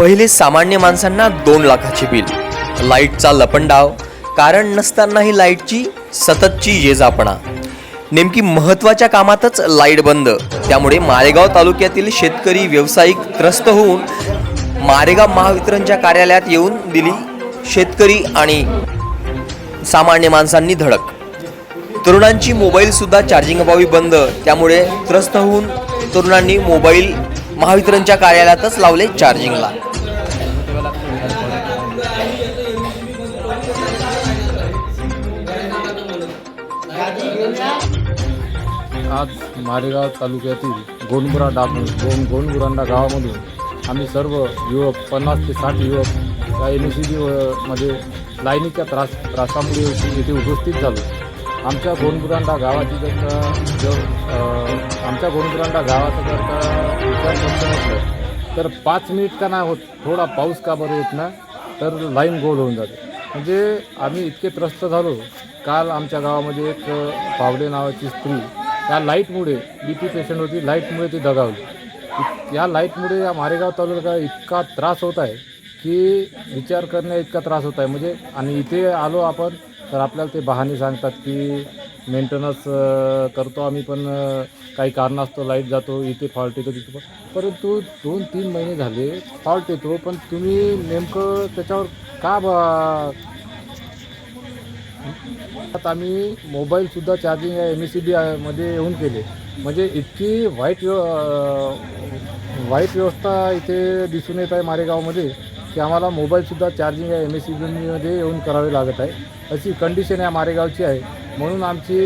पहिले सामान्य माणसांना दोन लाखाचे बिल लाईटचा लपंडाव कारण नसतानाही लाईटची सततची येजापणा नेमकी महत्त्वाच्या कामातच लाइट बंद त्यामुळे मारेगाव तालुक्यातील शेतकरी व्यावसायिक त्रस्त होऊन मारेगाव महावितरणच्या कार्यालयात येऊन दिली शेतकरी आणि सामान्य माणसांनी धडक. तरुणांची मोबाईलसुद्धा चार्जिंग अभावी बंद त्यामुळे त्रस्त होऊन तरुणांनी मोबाईल महावितरणच्या कार्यालयातच लावले चार्जिंगला. मारेगाव तालुक्यातील गोंडपुरा डाक गोंड गोंडपुरांडा गावामधून आम्ही सर्व युवक पन्नास ते साठ युवक त्या एम सी सी मध्ये लाईनीच्या त्रास त्रासामुळे येथे उपस्थित झालो. आमच्या गोंडपुरांडा गावाची जर का जर आमच्या गोंडपुरांडा गावाचा जर का विचार करता असलं तर पाच मिनिट का नाही होत? थोडा पाऊस का बरं येत ना तर लाईन गोल होऊन जाते. म्हणजे आम्ही इतके त्रस्त झालो. काल आमच्या गावामध्ये एक पावडे नावाची स्त्री त्या लाईटमुळे बी पी पेशंट होती लाईटमुळे ती दगावली. या लाईटमुळे या मारेगाव तालुक्याला इतका त्रास होत आहे की विचार करण्या इतका त्रास होत आहे. म्हणजे आणि इथे आलो आपण तर आपल्याला ते बहाणे सांगतात की मेंटेनन्स करतो आम्ही पण काही काही कारणास्तव लाइट जातो इथे फॉल्ट येतो तिथे पण. परंतु दोन तीन महिने झाले फॉल्ट येतो पण तुम्ही नेमकं त्याच्यावर का बा आता आम्ही मोबाईलसुद्धा charging M S C B मध्ये येऊन केले. म्हणजे इतकी वाईट व्यव वाईट व्यवस्था इथे दिसून येत आहे मारेगावमध्ये की आम्हाला मोबाईलसुद्धा चार्जिंग एम एस सी बीमध्ये येऊन करावे लागत आहे. अशी कंडिशन या मारेगावची आहे. म्हणून आमची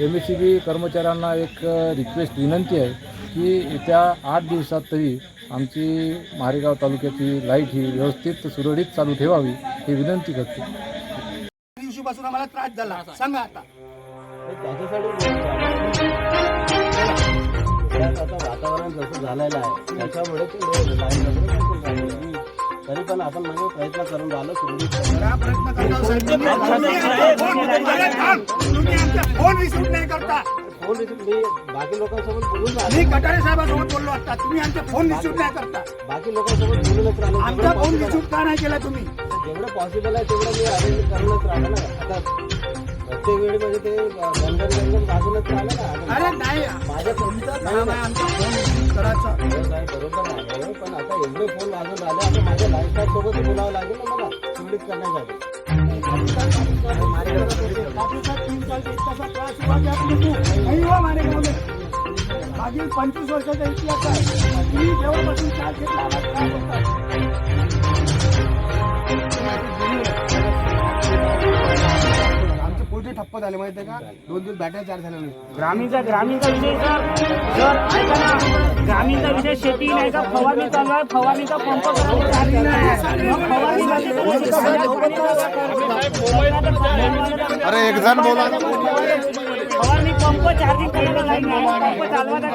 एम एस सी बी कर्मचाऱ्यांना एक रिक्वेस्ट विनंती आहे की येत्या आठ दिवसात तरी आमची मारेगाव तालुक्याची लाइट ही व्यवस्थित सुरळीत चालू ठेवावी ही विनंती करते. दिवशीपासून आम्हाला त्रास झाला. सांगा आता. वातावरण जसं झालेलं आहे त्याच्यामुळे ते लाईन. तरी पण आपण म्हणजे प्रयत्न करून राहिलो प्रयत्न आमचे फोन- रिसिव्ह नाही करता. फोन रिसिव्ह मी बाकी लोकांसोबत बोलून मी कटारे साहेबांसोबत बोललो आता. तुम्ही आमचे फोन रिसिव्ह नाही करता. बाकी लोकांसोबत बोलूनच राहिलो. आमचा फोन रिसिव्ह का नाही केला तुम्ही? जेवढं पॉसिबल आहे तेवढं मी अरेंज करूनच राहिलो ना आता प्रत्येक वेळी म्हणजे ते गंगन गंगन वाजूनच राहिलं ना अरे नाही माझ्या तुमचं काम आहे आमचा फोन रिसिव्ह करायचा हो साहेब, बरोबर आहे पण आता एवढे फोन वाजून राहिले आता माझ्या लाईफस्टाईल सोबत बोलावं लागेल ना मला सुरळीत करण्यासाठी मागील पंचवीस वर्षाचा इतिहास आहे तुम्ही जेव्हापासून चार्ज घेतला आमचे पोल्ट्री ठप्प झाले माहिती आहे का? दोन दिवस बॅटरी चार्ज झाले नाही. ग्रामीणचा ग्रामीणचा विषय सर. सर ऐका ना. ग्रामीणचा विषय शेती नाही का? फवारणी चालू आहे. फवारणीचा पंप? अरे एक जण बोला. फवारणी पंप चार्जिंग करायला लाईन नाही पंप चालवायचा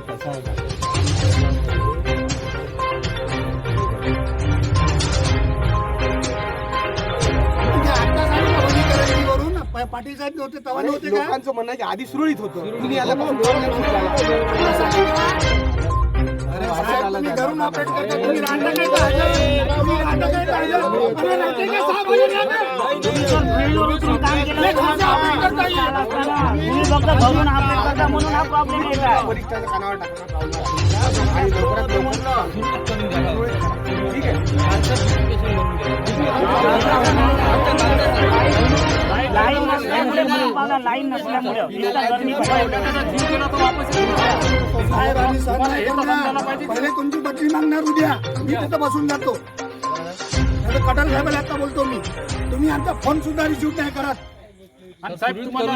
कसा? नाही, पाटील साहेब नव्हते तेव्हा नव्हते लोकांचं म्हणणं आधी सुरळीत होतं तुम्ही आता तुम्ही घरून ऑपरेट करता, तुम्ही राहता काय का? तुम्ही राहता काय का? अरे राहते काय सहा वाजे राहते? तुम्ही सर फील्डवरून तुम्ही काम केलं तर तुम्हाला ऑपरेट करता येईल असताना. तुम्ही फक्त घरून ऑपरेट करता म्हणून हा प्रॉब्लेम येत आहे वरिष्ठांच्या कानावर टाकण्याचा प्रॉब्लेम आहे. आणि लवकरात लवकर ठीक आहे लाईन नसल्यामुळे लाईन नसल्यामुळे. पहिले तुमची बदली मागणार उद्या. मी तिथं बसून जातो. कटार साहेबाला आता बोलतो मी. तुम्ही आमचा फोन सुद्धा रिसिव्ह नाही करत. साहेब तुम्हाला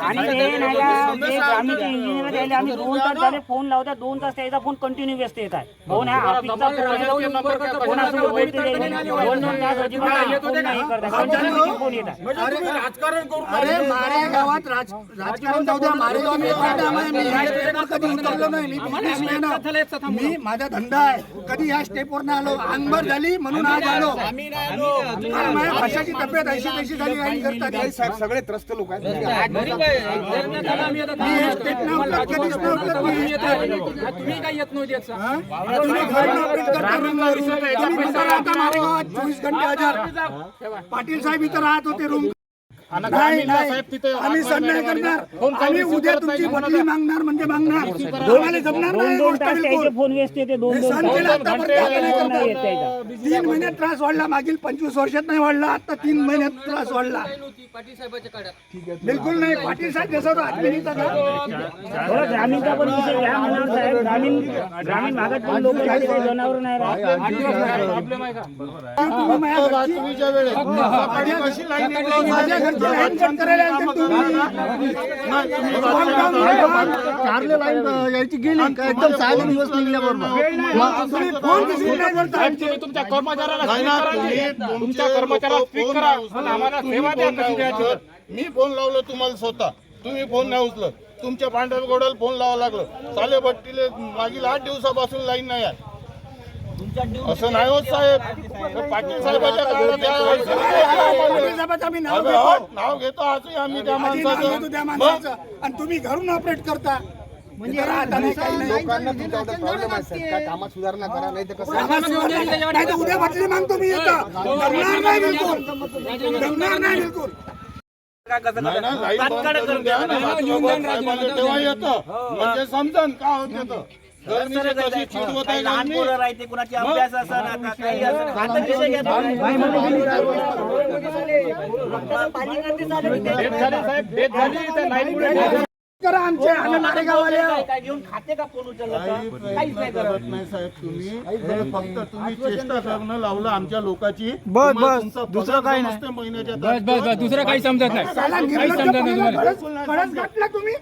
आणि ते नाही का ते आम्ही दोन तास झाले फोन लावता दोन तास त्याचा फोन कंटिन्यू व्यस्त येत आहे. फोन हा ऑफिसचा फोन कोणासोबत बोलते ते दोन दोन तास अजिबात फोन नाही. करत. आहे फोन येत आहे. अरे मारे गावात राज- राजकारण जाऊ द्या मारे गावात मी पाहिलं आम्हाला, मी ह्या स्टेपवर कधी उतरलो नाही. मी businessman आहे. मी माझा धंदा आहे. कधी ह्या स्टेपवर नाही आलो? अंगभर झाली म्हणून आज आलो. कारण माझ्या भाषाची तब्येत ऐशी तशी झाली काही करता सगळे त्रस्त लोक आहेत. तुम्ही काय? येत नव्हते हा? चोवीस घंटे हजार पाटील साहेब इथं राहत होते रूम नाही नाही आम्ही करणार आम्ही उद्या तुमची बदली मागणार म्हणजे मागणार आम्हाला जमणार दोन नाही दोन तास फोन व्यस्त येते दोन हे तास तीन महिन्यात त्रास वाढला मागील पंचवीस वर्षात नाही वाढला आता तीन महिन्यात त्रास वाढला बिलकुल नाही पाटील साहेब जसं तो थोडा ग्रामीणचा पण विषय घ्या साहेब ग्रामीण ग्रामीण भागात पण लोक जनावर नाही राहत प्रॉब्लेम आहे का तुम्ही माझ्या घरची- माझ्या घरची कारले लाईन यायची गेली एकदम सहा दिवस निघल्याबरोबर. तुमच्या कर्मचाऱ्याला. तुमच्या कर्मचाऱ्याला स्पीक करा पण आम्हाला सेवा द्या कशी द्यायची? तर. मी फोन लावलो तुम्हाला स्वतः. तुम्ही फोन नाही उचलत. तुमच्या पांढऱ्या गोड्याला फोन लावा लागलं. साले भट्टीले मागील आठ दिवसापासून लाईन नाही आहे. असं नाही होत साहेब पाटील साहेबाच्या काळात आम्ही नाव घेतो. हो, आजही आम्ही त्या माणसाचं आणि तुम्ही घरून ऑपरेट करता म्हणजे कामात सुधारणा करा नाही तर उद्या बदली मागतो मी येतो जमणार नाही बिलकुल जमणार नाही बिलकुल ना म्हणजे करत नाही साहेब तुम्ही हे फक्त तुम्ही चेष्टा करणं लावलं आमच्या लोकांची बस बस दुसरं काही नाही महिन्याच्या बस बस बस दुसरं काही समजत नाही काही समजत नाही तुम्हाला घातला तुम्ही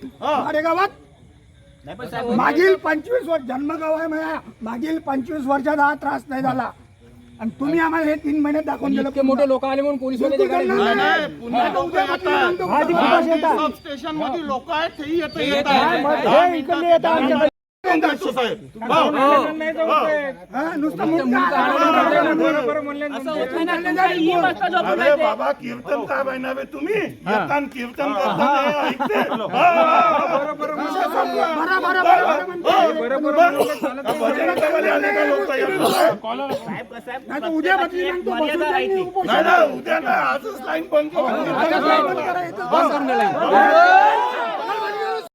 मागील पंचवीस वर्ष जन्मगाव आहे माझ्या मागील पंचवीस वर्षात हा त्रास नाही झाला. आणि तुम्ही आम्हाला हे तीन महिन्यात दाखवून दिलं इतके मोठे लोक आले म्हणून पोलीस स्टेशनमध्ये लोक आहेत हे. हो. हा. अरे बाबा कीर्तन काय पाहिजे बे तुम्ही? येतान कीर्तन करता ऐकते. हा, हा, हा. भजन आले का लोक? नाही तर उद्या उद्या ना आजच लाईन इथंच बंद करा.